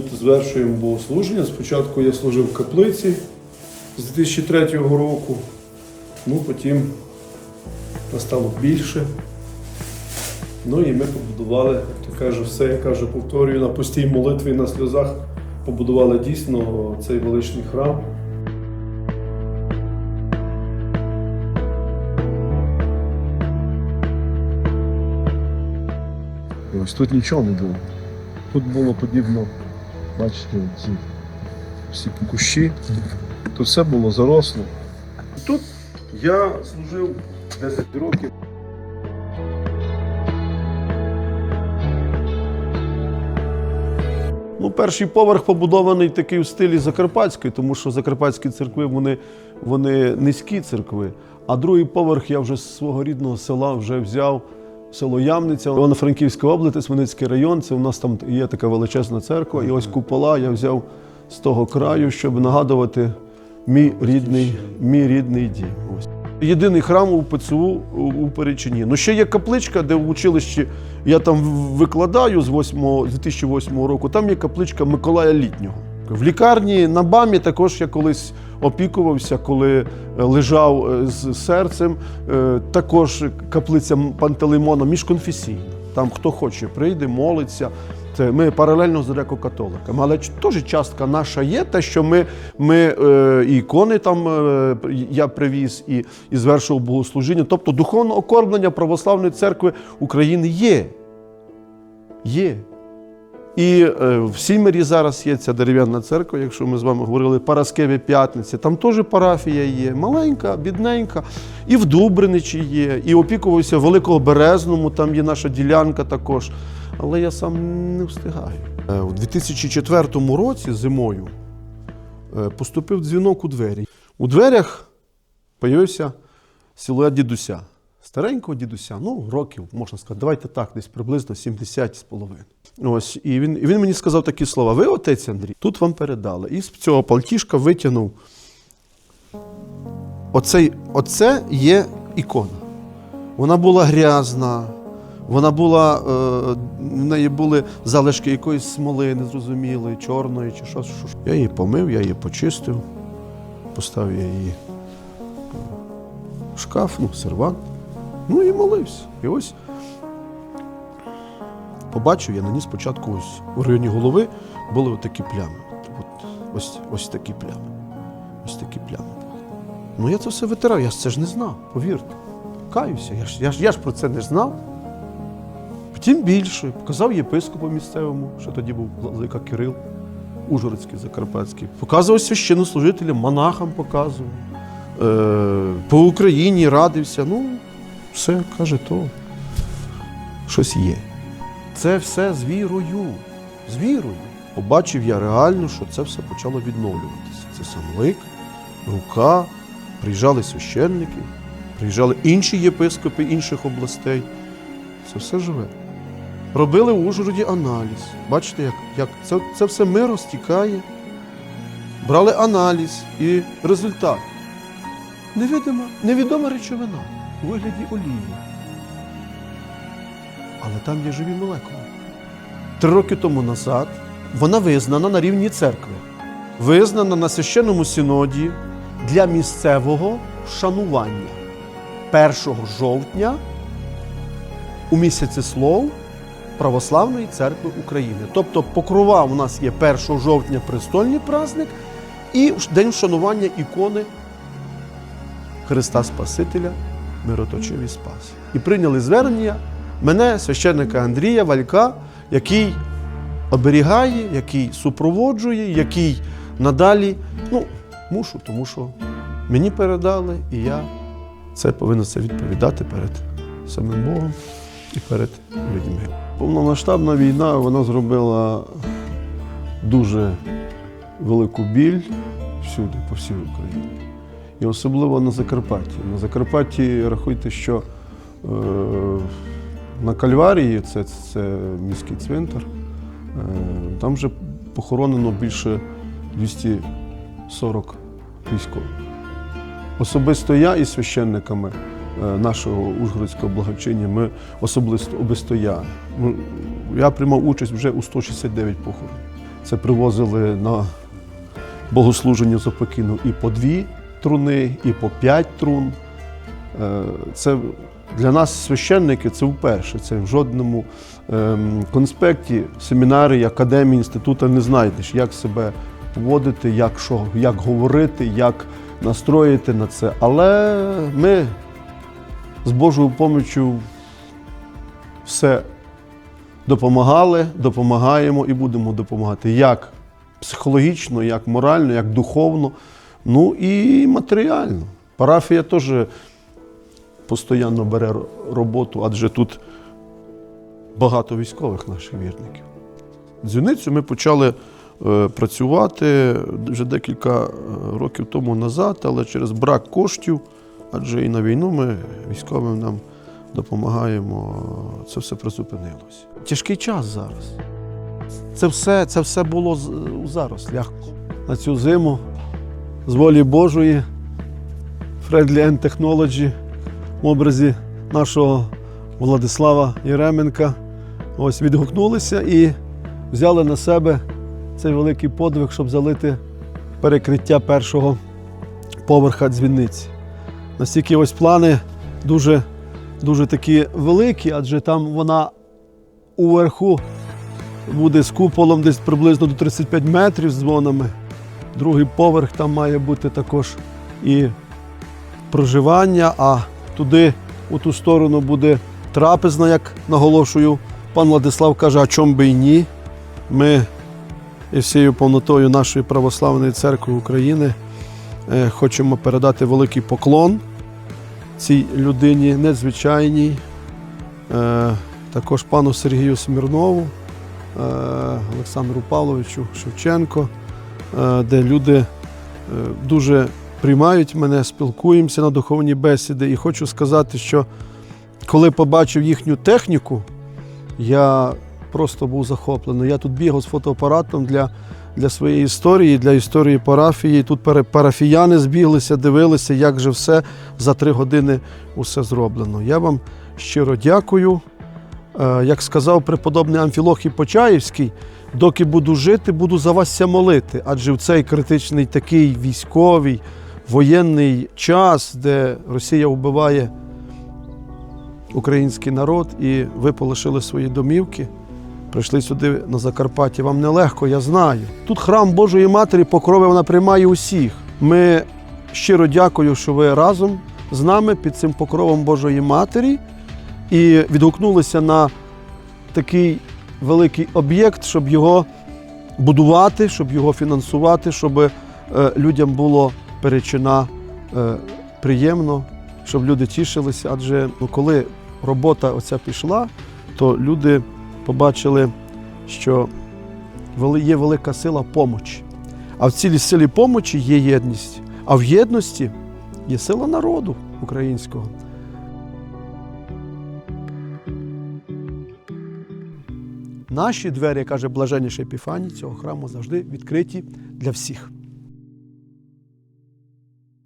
тут звершуємо богослуження. Спочатку я служив в каплиці з 2003 року, ну потім настало більше. Ну і ми побудували, як то кажу, все, я кажу, повторюю, на постій молитві на сльозах побудували дійсно цей величний храм. Ось тут нічого не було. Тут було подібно, бачите, ці всі кущі. Тут все було заросло. Тут я служив 10 років. Ну, перший поверх побудований такий в стилі Закарпатської, тому що закарпатські церкви вони, вони низькі церкви. А другий поверх я вже з свого рідного села вже взяв село Ямниця, Івано-Франківська область, Свиницький район. Це у нас там є така величезна церква. І ось купола я взяв з того краю, щоб нагадувати мій рідний, мій рідний дім. Ось. Єдиний храм у ПЦУ у Перечині. Ну ще є капличка, де в училищі я там викладаю з 8, 2008 року. Там є капличка Миколая Літнього. В лікарні на БАМі також я колись опікувався, коли е, лежав е, з серцем. Е, Також каплиця Пантелеймона міжконфесійна. Там хто хоче, прийде, молиться. Це ми паралельно з греко-католиками. Але теж частка наша є, те, що ми, ми е, і ікони там е, я привіз і, і звершував богослужіння. Тобто духовне окормлення Православної церкви України є. Є. І е, в Сімері зараз є ця дерев'яна церква, якщо ми з вами говорили, Параскеві П'ятниці, там теж парафія є, маленька, бідненька. І в Дубриничі є, і опікувався в Великого Березному, там є наша ділянка також. Але я сам не встигаю. Е, У 2004 році зимою е, поступив дзвінок у двері. У дверях появився силует дідуся. Старенького дідуся, ну, років, можна сказати, давайте так, десь приблизно 70 з половиною. Ось, і він, і він мені сказав такі слова: ви, отець Андрій, тут вам передали. І з цього палтішка витягнув. Оцей, оце є ікона. Вона була грязна, вона була, е, в неї були залишки якоїсь смоли незрозумілої, чорної чи що. Я її помив, я її почистив, поставив я її в шкаф, ну, сервант. Ну і молився. І ось побачив я на ній спочатку ось у районі голови були отакі плями. От, ось, ось такі плями. Ось такі плями. Ну я це все витирав, я ж це ж не знав, повірте. Каюся, я ж, я ж, я ж про це не знав. Втім більше, показав єпископу місцевому, що тоді був Владика Кирил, Ужгородський, Закарпатський. Показував священнослужителям, монахам показував. Е, по Україні радився. Ну, все, каже, то щось є. Це все з вірою. З вірою. Побачив я реально, що це все почало відновлюватися. Це сам лик, рука, приїжджали священники, приїжджали інші єпископи інших областей. Це все живе. Робили в Ужгороді аналіз. Бачите, як, як це, це все миро стікає. Брали аналіз і результат. Невидима, невідома речовина у вигляді олії. Але там є живі молекули. Три роки тому назад вона визнана на рівні церкви, визнана на священному синоді для місцевого шанування 1 жовтня у місяці слов Православної церкви України. Тобто покрова у нас є 1 жовтня престольний праздник і день вшанування ікони Христа Спасителя, мироточивий спас. І прийняли звернення мене, священника Андрія Валька, який оберігає, який супроводжує, який надалі, ну, мушу, тому що мені передали, і я це повинен це відповідати перед самим Богом і перед людьми. Повномасштабна війна вона зробила дуже велику біль всюди, по всій Україні. І особливо на Закарпатті. На Закарпатті рахуйте, що е, на Кальварії, це, це міський цвинтар, е, там вже похоронено більше 240 військових. Особисто я із священниками е, нашого Ужгородського благочиння, ми особисто, особисто я. ну, Я приймав участь вже у 169 похоронах. Це привозили на богослуження з опокіну і по дві труни, і по п'ять трун. Е, Це для нас священники це вперше. Це в жодному ем, конспекті, семінарії, академії, інституту не знайдеш, як себе поводити, як, що, як говорити, як настроїти на це. Але ми з Божою поміччю все допомагали, допомагаємо і будемо допомагати як психологічно, як морально, як духовно, ну і матеріально. Парафія теж постійно бере роботу, адже тут багато військових наших вірників. Дзвіницю ми почали е, працювати вже декілька е, років тому назад, але через брак коштів, адже і на війну ми військовим нам допомагаємо, це все призупинилось. Тяжкий час зараз. Це все, це все було з- у зарослях. На цю зиму з волі Божої Friendly End Technology в образі нашого Владислава Єременка ось відгукнулися і взяли на себе цей великий подвиг, щоб залити перекриття першого поверха дзвіниці. Настільки ось плани дуже, дуже такі великі, адже там вона уверху буде з куполом десь приблизно до 35 метрів з дзвонами. Другий поверх там має бути також і проживання, а туди, у ту сторону, буде трапезна, як наголошую. Пан Владислав каже, а чом би і ні. Ми і всією повнотою нашої православної церкви України е, хочемо передати великий поклон цій людині незвичайній, е, також пану Сергію Смірнову, е, Олександру Павловичу Шевченко, де люди е, дуже приймають мене, спілкуємося на духовні бесіди. І хочу сказати, що коли побачив їхню техніку, я просто був захоплений. Я тут бігав з фотоапаратом для, для своєї історії, для історії парафії. Тут парафіяни збіглися, дивилися, як же все за три години усе зроблено. Я вам щиро дякую. Е, Як сказав преподобний Амфілохій Почаївський, доки буду жити, буду за васся молити. Адже в цей критичний такий військовий, воєнний час, де Росія вбиває український народ, і ви полишили свої домівки, прийшли сюди на Закарпаття. Вам нелегко, я знаю. Тут храм Божої Матері покрови вона приймає усіх. Ми щиро дякую, що ви разом з нами під цим покровом Божої Матері і відгукнулися на такий великий об'єкт, щоб його будувати, щоб його фінансувати, щоб е, людям було перечина е, приємно, щоб люди тішилися. Адже ну, коли робота оця пішла, то люди побачили, що є велика сила помочі. А в цій силі помочі є єдність, а в єдності є сила народу українського. Наші двері, каже блаженніший Епіфаній, цього храму завжди відкриті для всіх.